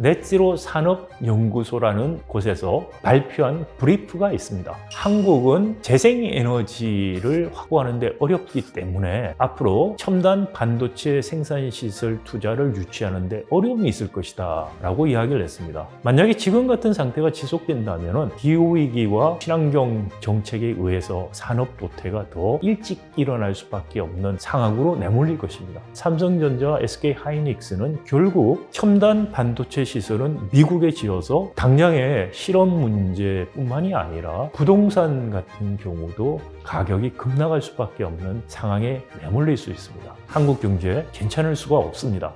넷지로 산업연구소라는 곳에서 발표한 브리프가 있습니다. 한국은 재생에너지를 확보하는데 어렵기 때문에 앞으로 첨단 반도체 생산 시설 투자를 유치하는데 어려움이 있을 것이다 라고 이야기를 했습니다. 만약에 지금 같은 상태가 지속된다면 기후위기와 친환경 정책에 의해서 산업 도태가 더 일찍 일어날 수밖에 없는 상황으로 내몰릴 것입니다. 삼성전자와 SK 하이닉스는 결국 첨단 반도체 시설은 미국에 지어서 당장의 실험 문제뿐만이 아니라 부동산 같은 경우도 가격이 급락할 수밖에 없는 상황에 내몰릴 수 있습니다. 한국 경제 괜찮을 수가 없습니다.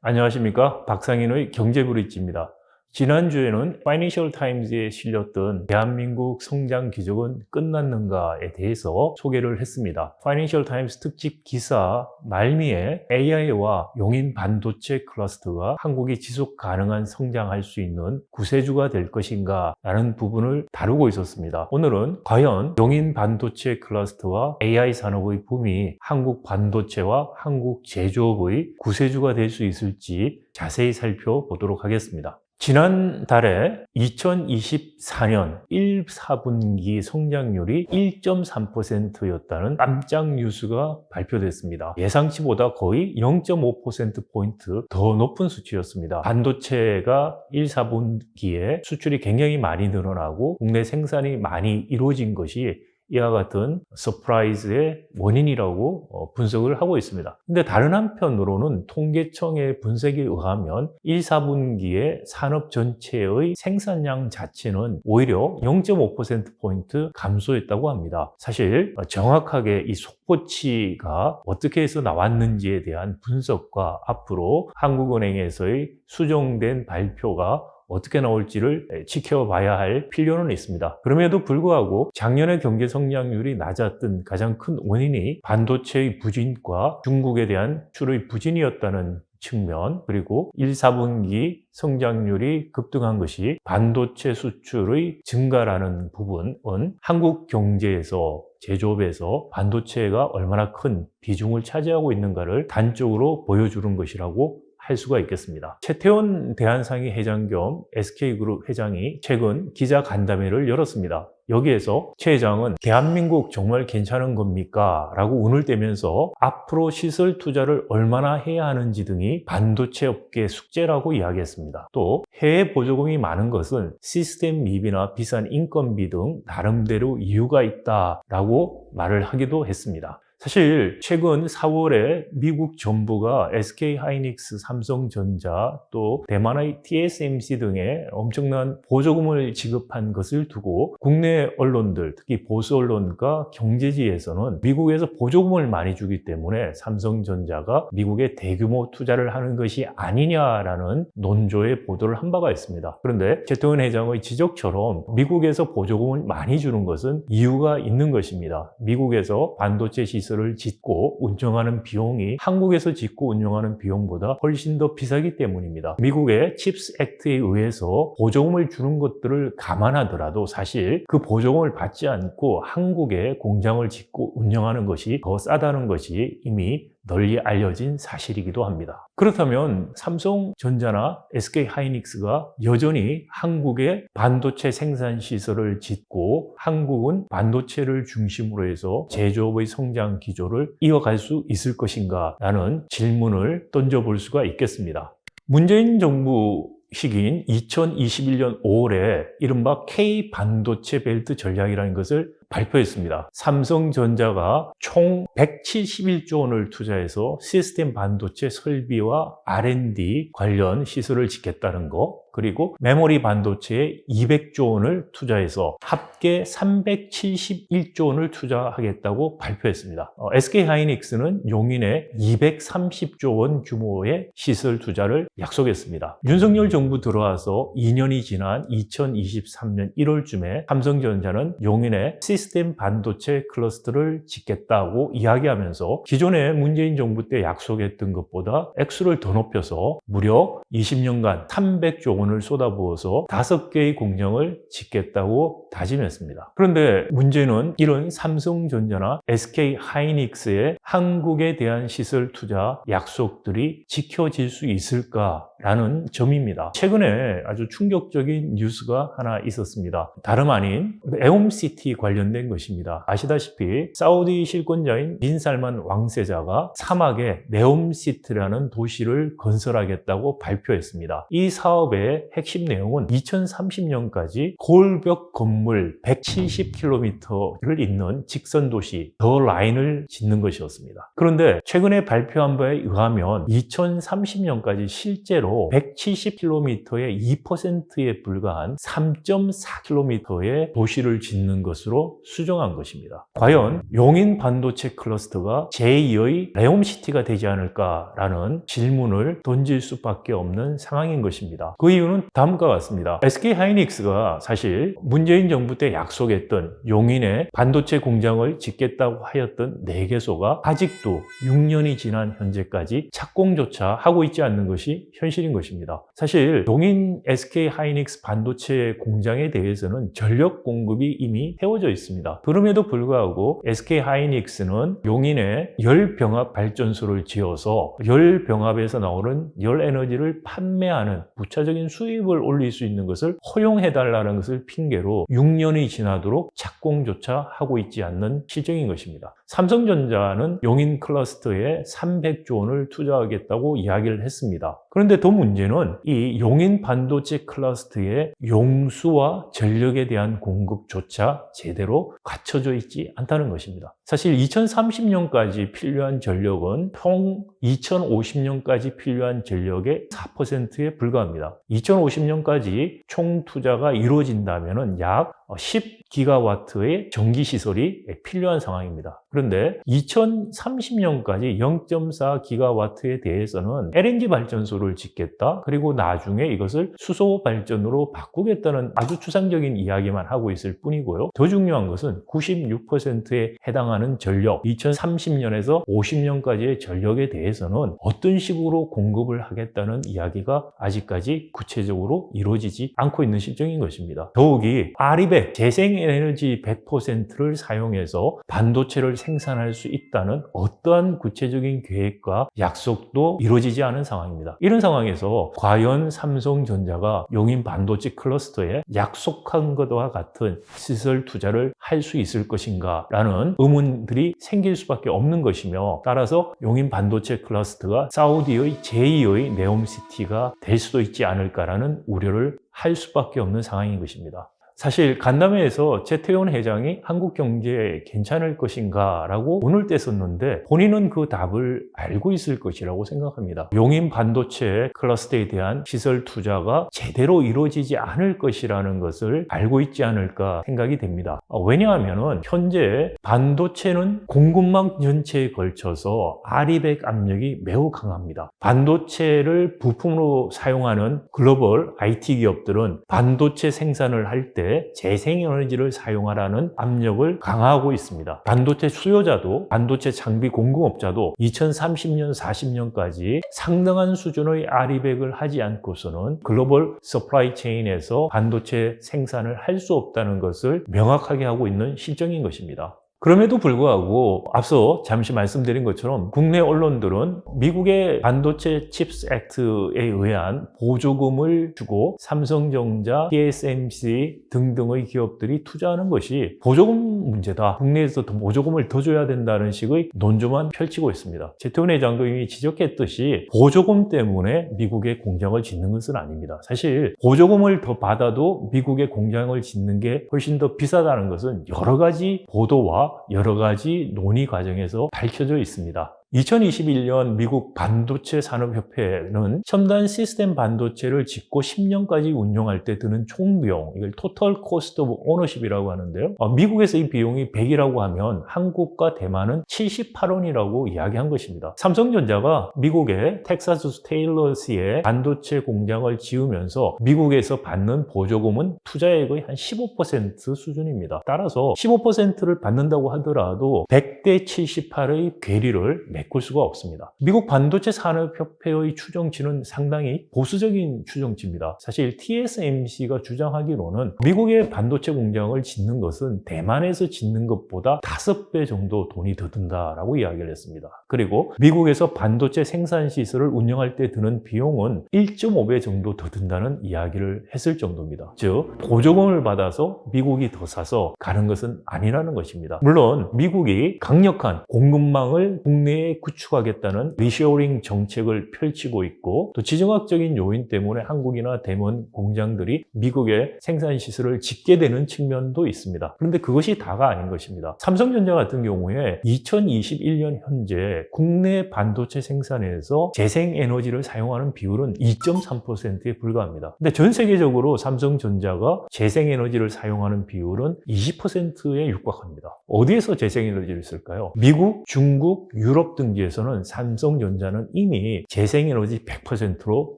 안녕하십니까 박상인의 경제브릿지입니다. 지난주에는 파이낸셜 타임즈에 실렸던 대한민국 성장 기적은 끝났는가에 대해서 소개를 했습니다. 파이낸셜 타임스 특집 기사 말미에 AI와 용인 반도체 클러스터가 한국이 지속 가능한 성장할 수 있는 구세주가 될 것인가 라는 부분을 다루고 있었습니다. 오늘은 과연 용인 반도체 클러스터와 AI 산업의 붐이 한국 반도체와 한국 제조업의 구세주가 될 수 있을지 자세히 살펴보도록 하겠습니다. 지난달에 2024년 1, 4분기 성장률이 1.3%였다는 깜짝 뉴스가 발표됐습니다. 예상치보다 거의 0.5%포인트 더 높은 수치였습니다. 반도체가 1, 4분기에 수출이 굉장히 많이 늘어나고 국내 생산이 많이 이루어진 것이 이와 같은 서프라이즈의 원인이라고 어, 분석을 하고 있습니다. 근데 다른 한편으로는 통계청의 분석에 의하면 1, 4분기에 산업 전체의 생산량 자체는 오히려 0.5%포인트 감소했다고 합니다. 사실 정확하게 이 속보치가 어떻게 해서 나왔는지에 대한 분석과 앞으로 한국은행에서의 수정된 발표가 어떻게 나올지를 지켜봐야 할 필요는 있습니다. 그럼에도 불구하고 작년의 경제 성장률이 낮았던 가장 큰 원인이 반도체의 부진과 중국에 대한 출의 부진이었다는 측면 그리고 1, 4분기 성장률이 급등한 것이 반도체 수출의 증가라는 부분은 한국 경제에서 제조업에서 반도체가 얼마나 큰 비중을 차지하고 있는가를 단적으로 보여주는 것이라고 할 수가 있겠습니다. 최태원 대한상의 회장 겸 SK그룹 회장이 최근 기자 간담회를 열었습니다. 여기에서 최 회장은 대한민국 정말 괜찮은 겁니까? 라고 운을 떼면서 앞으로 시설 투자를 얼마나 해야 하는지 등이 반도체 업계 숙제라고 이야기했습니다. 또 해외 보조금이 많은 것은 시스템 미비나 비싼 인건비 등 나름대로 이유가 있다 라고 말을 하기도 했습니다. 사실 최근 4월에 미국 정부가 SK 하이닉스, 삼성전자 또 대만의 TSMC 등에 엄청난 보조금을 지급한 것을 두고 국내 언론들, 특히 보수 언론과 경제지에서는 미국에서 보조금을 많이 주기 때문에 삼성전자가 미국에 대규모 투자를 하는 것이 아니냐라는 논조의 보도를 한 바가 있습니다. 그런데 최태원 회장의 지적처럼 미국에서 보조금을 많이 주는 것은 이유가 있는 것입니다. 미국에서 반도체 시설 시설을 짓고 운영하는 비용이 한국에서 짓고 운영하는 비용보다 훨씬 더 비싸기 때문입니다. 미국의 칩스 액트에 의해서 보조금을 주는 것들을 감안하더라도 사실 그 보조금을 받지 않고 한국에 공장을 짓고 운영하는 것이 더 싸다는 것이 이미 널리 알려진 사실이기도 합니다. 그렇다면 삼성전자나 SK 하이닉스가 여전히 한국의 반도체 생산 시설을 짓고 한국은 반도체를 중심으로 해서 제조업의 성장 기조를 이어갈 수 있을 것인가 라는 질문을 던져볼 수가 있겠습니다. 문재인 정부 시기인 2021년 5월에 이른바 K 반도체 벨트 전략이라는 것을 발표했습니다. 삼성전자가 총 171조 원을 투자해서 시스템 반도체 설비와 R&D 관련 시설을 짓겠다는 거, 그리고 메모리 반도체에 200조 원을 투자해서 합계 371조 원을 투자하겠다고 발표했습니다. 어, SK 하이닉스는 용인에 230조 원 규모의 시설 투자를 약속했습니다. 윤석열 정부 들어와서 2년이 지난 2023년 1월쯤에 삼성전자는 용인에 시스 템 반도체 클러스터를 짓겠다고 이야기하면서 기존에 문재인 정부 때 약속했던 것보다 액수를 더 높여서 무려 20년간 300조 원 원을 쏟아부어서 다섯 개의 공장을 짓겠다고 다짐했습니다. 그런데 문제는 이런 삼성전자나 SK 하이닉스의 한국에 대한 시설 투자 약속들이 지켜질 수 있을까? 라는 점입니다. 최근에 아주 충격적인 뉴스가 하나 있었습니다. 다름 아닌 에옴시티 관련된 것입니다. 아시다시피 사우디 실권자인 빈살만 왕세자가 사막에 네옴시티라는 도시를 건설하겠다고 발표했습니다. 이 사업의 핵심 내용은 2030년까지 골벽 건물 170km를 잇는 직선 도시 더 라인을 짓는 것이었습니다. 그런데 최근에 발표한 바에 의하면 2030년까지 실제로 170km의 2%에 불과한 3.4km의 도시를 짓는 것으로 수정한 것입니다. 과연 용인 반도체 클러스터가 제2의 레옴시티가 되지 않을까라는 질문을 던질 수밖에 없는 상황인 것입니다. 그 이유는 다음과 같습니다. SK 하이닉스가 사실 문재인 정부 때 약속했던 용인에 반도체 공장을 짓겠다고 하였던 4개소가 아직도 6년이 지난 현재까지 착공조차 하고 있지 않는 것이 현실 인 것입니다. 사실 용인 SK 하이닉스 반도체 공장에 대해서는 전력 공급이 이미 해워져 있습니다. 그럼에도 불구하고 SK 하이닉스는 용인에 열 병합 발전소를 지어서 열 병합에서 나오는 열 에너지를 판매하는 부차적인 수입을 올릴 수 있는 것을 허용해달라는 것을 핑계로 6년이 지나도록 착공조차 하고 있지 않는 실정인 것입니다. 삼성전자는 용인 클러스터에 300조 원을 투자하겠다고 이야기를 했습니다. 그런데 더 문제는 이 용인 반도체 클러스터의 용수와 전력에 대한 공급조차 제대로 갖춰져 있지 않다는 것입니다. 사실 2030년까지 필요한 전력은 총 2050년까지 필요한 전력의 4%에 불과합니다. 2050년까지 총 투자가 이루어진다면 약 10기가와트의 전기 시설이 필요한 상황입니다. 그런데 2030년까지 0.4기가와트에 대해서는 LNG 발전소를 짓겠다. 그리고 나중에 이것을 수소 발전으로 바꾸겠다는 아주 추상적인 이야기만 하고 있을 뿐이고요. 더 중요한 것은 96%에 해당하는 전력, 2030년에서 50년까지의 전력에 대해서 는 어떤 식으로 공급을 하겠다는 이야기가 아직까지 구체적으로 이루어지지 않고 있는 실정인 것입니다. 더욱이 아리백 재생에너지 100%를 사용해서 반도체를 생산할 수 있다는 어떠한 구체적인 계획과 약속도 이루어지지 않은 상황입니다. 이런 상황에서 과연 삼성전자가 용인 반도체 클러스터에 약속한 것과 같은 시설 투자를 할 수 있을 것인가 라는 의문들이 생길 수밖에 없는 것이며 따라서 용인 반도체 클러스터가 사우디의 제2의 네옴시티가 될 수도 있지 않을까라는 우려를 할 수밖에 없는 상황인 것입니다. 사실 간담회에서 최태원 회장이 한국 경제에 괜찮을 것인가 라고 문을 뗐었는데 본인은 그 답을 알고 있을 것이라고 생각합니다. 용인 반도체 클러스터에 대한 시설 투자가 제대로 이루어지지 않을 것이라는 것을 알고 있지 않을까 생각이 됩니다. 어, 왜냐하면 현재 반도체는 공급망 전체에 걸쳐서 아리백 압력이 매우 강합니다. 반도체를 부품으로 사용하는 글로벌 IT 기업들은 반도체 생산을 할때 재생에너지를 사용하라는 압력을 강화하고 있습니다. 반도체 수요자도 반도체 장비 공급업자도 2030년, 40년까지 상당한 수준의 아리백을 하지 않고서는 글로벌 서플라이 체인에서 반도체 생산을 할 수 없다는 것을 명확하게 하고 있는 실정인 것입니다. 그럼에도 불구하고 앞서 잠시 말씀드린 것처럼 국내 언론들은 미국의 반도체 칩스 액트에 의한 보조금을 주고 삼성전자, TSMC 등등의 기업들이 투자하는 것이 보조금 문제다. 국내에서 더 보조금을 더 줘야 된다는 식의 논조만 펼치고 있습니다. 제태원 회장도 이미 지적했듯이 보조금 때문에 미국의 공장을 짓는 것은 아닙니다. 사실 보조금을 더 받아도 미국의 공장을 짓는 게 훨씬 더 비싸다는 것은 여러 가지 보도와 여러 가지 논의 과정에서 밝혀져 있습니다. 2021년 미국 반도체 산업협회는 첨단 시스템 반도체를 짓고 10년까지 운영할 때 드는 총 비용, 이걸 토털 코스트 오브 오너십이라고 하는데요. 어, 미국에서 이 비용이 100이라고 하면 한국과 대만은 78원이라고 이야기한 것입니다. 삼성전자가 미국의 텍사스 테일러스에 반도체 공장을 지으면서 미국에서 받는 보조금은 투자액의 한 15% 수준입니다. 따라서 15%를 받는다고 하더라도 100대 78의 괴리를 메꿀 수가 없습니다. 미국 반도체 산업협회의 추정치는 상당히 보수적인 추정치입니다. 사실 TSMC가 주장하기로는 미국의 반도체 공장을 짓는 것은 대만에서 짓는 것보다 다섯 배 정도 돈이 더 든다라고 이야기를 했습니다. 그리고 미국에서 반도체 생산 시설을 운영할 때 드는 비용은 1.5배 정도 더 든다는 이야기를 했을 정도입니다. 즉 보조금을 받아서 미국이 더 사서 가는 것은 아니라는 것입니다. 물론 미국이 강력한 공급망을 국내에 구축하겠다는 리쇼링 정책을 펼치고 있고 또 지정학적인 요인 때문에 한국이나 대만 공장들이 미국의 생산 시설을 짓게 되는 측면도 있습니다. 그런데 그것이 다가 아닌 것입니다. 삼성전자 같은 경우에 2021년 현재 국내 반도체 생산에서 재생에너지를 사용하는 비율은 2.3%에 불과합니다. 근데 전 세계적으로 삼성전자가 재생에너지를 사용하는 비율은 20%에 육박합니다. 어디에서 재생에너지를 쓸까요? 미국, 중국, 유럽 등지에서는 삼성전자는 이미 재생에너지 100%로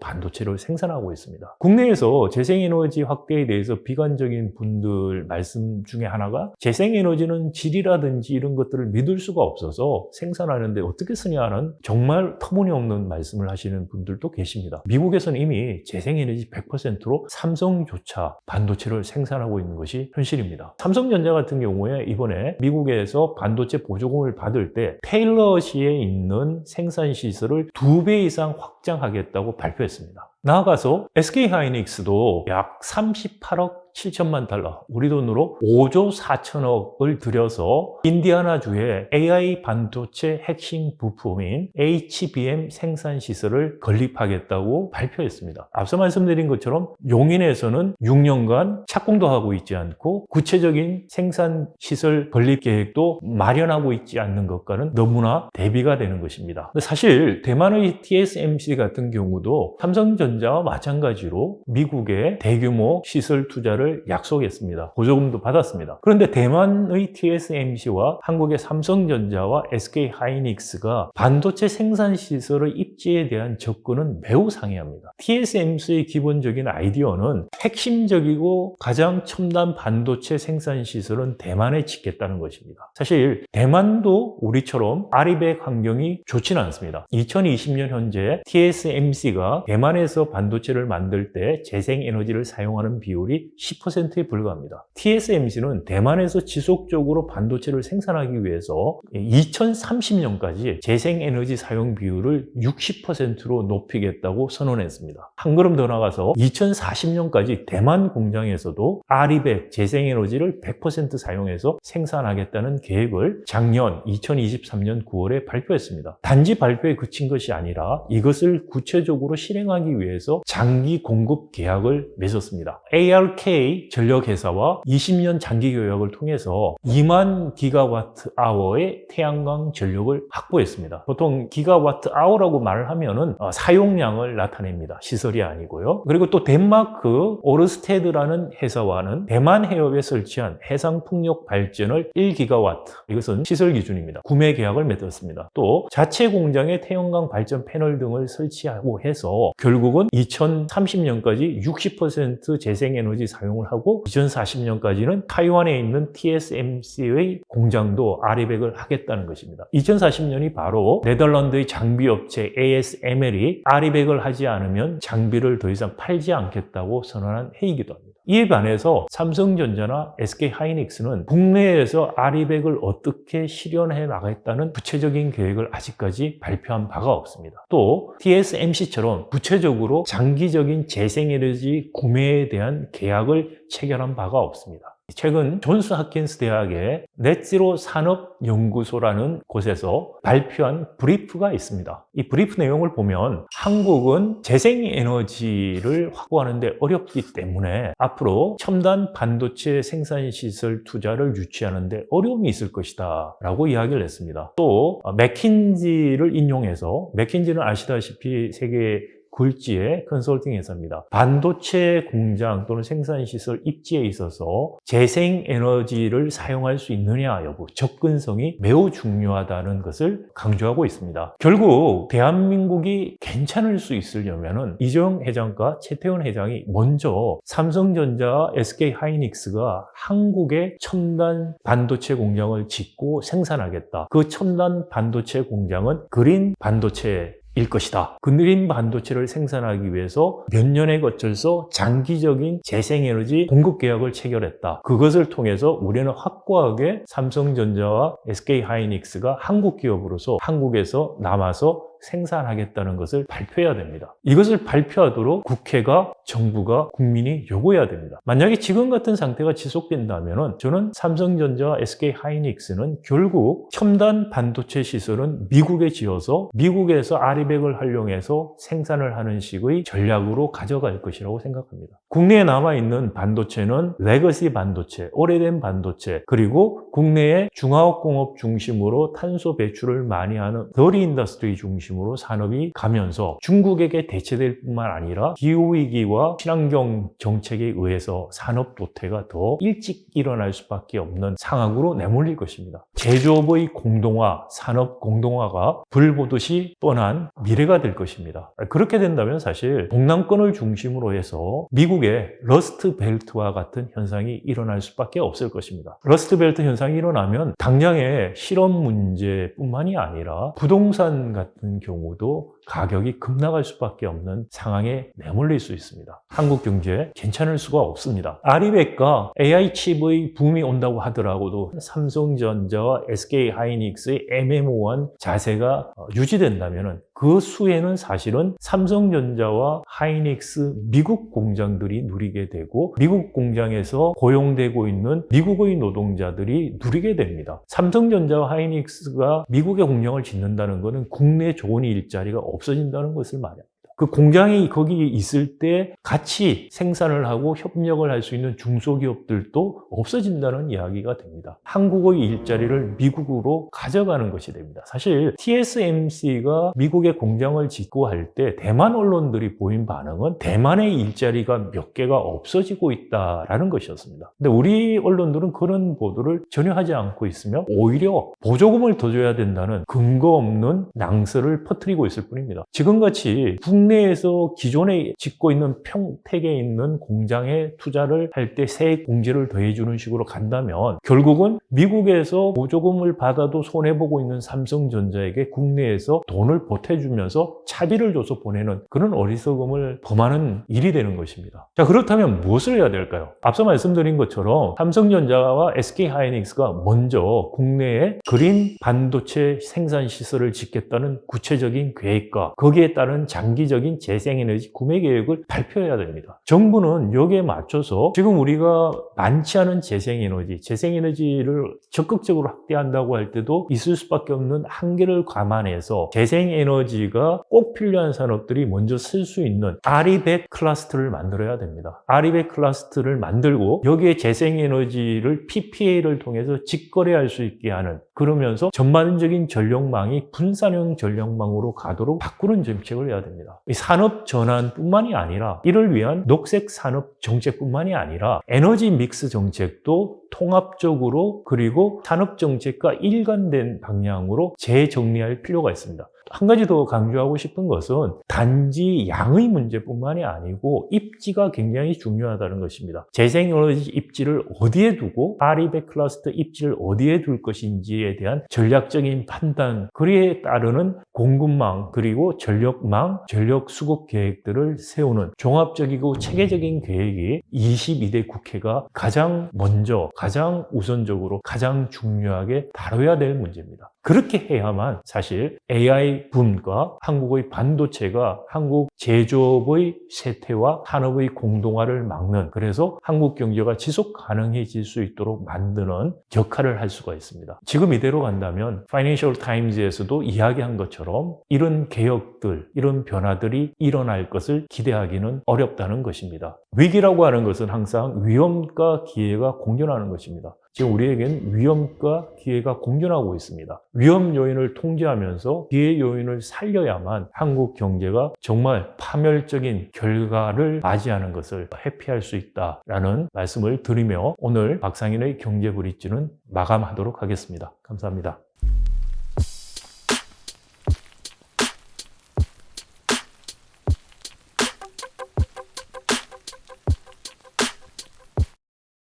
반도체를 생산하고 있습니다. 국내에서 재생에너지 확대에 대해서 비관적인 분들 말씀 중에 하나가 재생에너지는 질이라든지 이런 것들을 믿을 수가 없어서 생산하는데 어떻게 쓰냐는 정말 터무니없는 말씀을 하시는 분들도 계십니다. 미국에서는 이미 재생에너지 100%로 삼성조차 반도체를 생산하고 있는 것이 현실입니다. 삼성전자 같은 경우에 이번에 미국에서 반도체 보조금을 받을 때 테일러시 에 있는 생산 시설을 두 배 이상 확 장하겠다고 발표했습니다. 나아가서 SK 하이닉스도 약 38억 7천만 달러, 우리 돈으로 5조 4천억을 들여서 인디아나주에 AI 반도체 핵심 부품인 HBM 생산 시설을 건립하겠다고 발표했습니다. 앞서 말씀드린 것처럼 용인에서는 6년간 착공도 하고 있지 않고 구체적인 생산 시설 건립 계획도 마련하고 있지 않는 것과는 너무나 대비가 되는 것입니다. 사실 대만의 TSMC 같은 경우도 삼성전자와 마찬가지로 미국의 대규모 시설 투자를 약속했습니다. 보조금도 받았습니다. 그런데 대만의 TSMC와 한국의 삼성전자와 SK 하이닉스가 반도체 생산 시설의 입지에 대한 접근은 매우 상이합니다. TSMC의 기본적인 아이디어는 핵심적이고 가장 첨단 반도체 생산 시설은 대만에 짓겠다는 것입니다. 사실 대만도 우리처럼 아리백 환경이 좋지는 않습니다. 2020년 현재 TSMC가 대만에서 반도체를 만들 때 재생에너지를 사용하는 비율이 10%에 불과합니다. TSMC는 대만에서 지속적으로 반도체를 생산하기 위해서 2030년까지 재생에너지 사용 비율을 60%로 높이겠다고 선언했습니다. 한 걸음 더 나가서 2040년까지 대만 공장에서도 아리백 재생에너지를 100% 사용해서 생산하겠다는 계획을 작년 2023년 9월에 발표했습니다. 단지 발표에 그친 것이 아니라 이것을 구체적으로 실행하기 위해서 장기 공급 계약을 맺었습니다. ARK 전력회사와 20년 장기 계약을 통해서 2만 기가와트 아워의 태양광 전력을 확보했습니다. 보통 기가와트 아워라고 말을 하면은 어, 사용량을 나타냅니다. 시설이 아니고요. 그리고 또 덴마크 오르스테드라는 회사와는 대만 해협에 설치한 해상 풍력 발전을 1기가와트 이것은 시설 기준입니다. 구매 계약을 맺었습니다. 또 자체 공장에 태양광 발전 패널 등을 설 치하고 해서 결국은 2030년까지 60% 재생에너지 사용을 하고 2040년까지는 타이완에 있는 TSMC의 공장도 아리백을 하겠다는 것입니다. 2040년이 바로 네덜란드의 장비 업체 ASML이 아리백을 하지 않으면 장비를 더 이상 팔지 않겠다고 선언한 해이기도 합니다. 이에 반해서 삼성전자나 SK 하이닉스는 국내에서 아리백을 어떻게 실현해 나가겠다는 구체적인 계획을 아직까지 발표한 바가 없습니다. 또 TSMC처럼 구체적으로 장기적인 재생에너지 구매에 대한 계약을 체결한 바가 없습니다. 최근 존스 핫킨스 대학의 넷지로 산업연구소라는 곳에서 발표한 브리프가 있습니다. 이 브리프 내용을 보면 한국은 재생에너지를 확보하는 데 어렵기 때문에 앞으로 첨단 반도체 생산시설 투자를 유치하는 데 어려움이 있을 것이다 라고 이야기를 했습니다. 또 맥킨지를 인용해서 맥킨지는 아시다시피 세계 굴지의 컨설팅 회사입니다. 반도체 공장 또는 생산시설 입지에 있어서 재생에너지를 사용할 수 있느냐 여부, 접근성이 매우 중요하다는 것을 강조하고 있습니다. 결국 대한민국이 괜찮을 수 있으려면 이재용 회장과 최태원 회장이 먼저 삼성전자, SK 하이닉스가 한국에 첨단 반도체 공장을 짓고 생산하겠다. 그 첨단 반도체 공장은 그린 반도체 일 것이다. 그린 반도체를 생산하기 위해서 몇 년에 거쳐서 장기적인 재생에너지 공급 계약을 체결했다. 그것을 통해서 우리는 확고하게 삼성전자와 SK 하이닉스가 한국 기업으로서 한국에서 남아서 생산하겠다는 것을 발표해야 됩니다. 이것을 발표하도록 국회가 정부가 국민이 요구해야 됩니다. 만약에 지금 같은 상태가 지속된다면 저는 삼성전자와 SK 하이닉스는 결국 첨단 반도체 시설은 미국에 지어서 미국에서 아리백을 활용해서 생산을 하는 식의 전략으로 가져갈 것이라고 생각합니다. 국내에 남아있는 반도체는 레거시 반도체, 오래된 반도체, 그리고 국내의 중화학공업 중심으로 탄소 배출을 많이 하는 더리 인더스트리 중심으로 산업이 가면서 중국에게 대체될 뿐만 아니라 기후위기와 친환경 정책에 의해서 산업 도태가 더 일찍 일어날 수밖에 없는 상황으로 내몰릴 것입니다. 제조업의 공동화, 산업 공동화가 불 보듯이 뻔한 미래가 될 것입니다. 그렇게 된다면 사실 동남권을 중심으로 해서 미국 의 러스트 벨트와 같은 현상이 일어날 수밖에 없을 것입니다. 러스트 벨트 현상이 일어나면 당장의 실업 문제뿐만이 아니라 부동산 같은 경우도 가격이 급락할 수밖에 없는 상황에 내몰릴 수 있습니다. 한국 경제 괜찮을 수가 없습니다. 아리백과 AI 칩의 붐이 온다고 하더라고도 삼성전자와 SK 하이닉스의 애매모호한 자세가 어, 유지된다면 그 수혜는 사실은 삼성전자와 하이닉스 미국 공장들이 누리게 되고 미국 공장에서 고용되고 있는 미국의 노동자들이 누리게 됩니다. 삼성전자와 하이닉스가 미국의 공장을 짓는다는 것은 국내 좋은 일자리가 없어진다는 것을 말합니다. 그 공장이 거기 있을 때 같이 생산을 하고 협력을 할 수 있는 중소기업들도 없어진다는 이야기가 됩니다. 한국의 일자리를 미국으로 가져가는 것이 됩니다. 사실 TSMC가 미국에 공장을 짓고 할 때 대만 언론들이 보인 반응은 대만의 일자리가 몇 개가 없어지고 있다라는 것이었습니다. 근데 우리 언론들은 그런 보도를 전혀 하지 않고 있으며 오히려 보조금을 더 줘야 된다는 근거 없는 낭설을 퍼뜨리고 있을 뿐입니다. 지금같이 국내에서 기존에 짓고 있는 평택에 있는 공장에 투자를 할 때 세액 공제를 더해주는 식으로 간다면 결국은 미국에서 보조금을 받아도 손해보고 있는 삼성전자에게 국내에서 돈을 보태주면서 차비를 줘서 보내는 그런 어리석음을 범하는 일이 되는 것입니다. 자, 그렇다면 무엇을 해야 될까요? 앞서 말씀드린 것처럼 삼성전자와 SK 하이닉스가 먼저 국내에 그린 반도체 생산 시설을 짓겠다는 구체적인 계획과 거기에 따른 장기적 인 재생에너지 구매 계획을 발표해야 됩니다. 정부는 여기에 맞춰서 지금 우리가 많지 않은 재생에너지, 재생에너지를 적극적으로 확대한다고 할 때도 있을 수밖에 없는 한계를 감안해서 재생에너지가 꼭 필요한 산업들이 먼저 쓸 수 있는 아리백 클러스터를 만들어야 됩니다. 아리백 클러스터를 만들고 여기에 재생에너지를 PPA를 통해서 직거래할 수 있게 하는 그러면서 전반적인 전력망이 분산형 전력망으로 가도록 바꾸는 정책을 해야 됩니다. 이 산업 전환뿐만이 아니라 이를 위한 녹색 산업 정책뿐만이 아니라 에너지 믹스 정책도 통합적으로 그리고 산업 정책과 일관된 방향으로 재정리할 필요가 있습니다. 한 가지 더 강조하고 싶은 것은 단지 양의 문제뿐만이 아니고 입지가 굉장히 중요하다는 것입니다. 재생에너지 입지를 어디에 두고 아리백 클러스터 입지를 어디에 둘 것인지에 대한 전략적인 판단, 그에 따르는 공급망 그리고 전력망, 전력 수급 계획들을 세우는 종합적이고 체계적인 계획이 22대 국회가 가장 먼저, 가장 우선적으로, 가장 중요하게 다뤄야 될 문제입니다. 그렇게 해야만 사실 AI 붐과 한국의 반도체가 한국 제조업의 쇠퇴와 산업의 공동화를 막는 그래서 한국 경제가 지속 가능해질 수 있도록 만드는 역할을 할 수가 있습니다. 지금 이대로 간다면 파이낸셜 타임즈에서도 이야기한 것처럼 이런 개혁들, 이런 변화들이 일어날 것을 기대하기는 어렵다는 것입니다. 위기라고 하는 것은 항상 위험과 기회가 공존하는 것입니다. 지금 우리에겐 위험과 기회가 공존하고 있습니다. 위험 요인을 통제하면서 기회 요인을 살려야만 한국 경제가 정말 파멸적인 결과를 맞이하는 것을 회피할 수 있다라는 말씀을 드리며 오늘 박상인의 경제 브릿지는 마감하도록 하겠습니다. 감사합니다.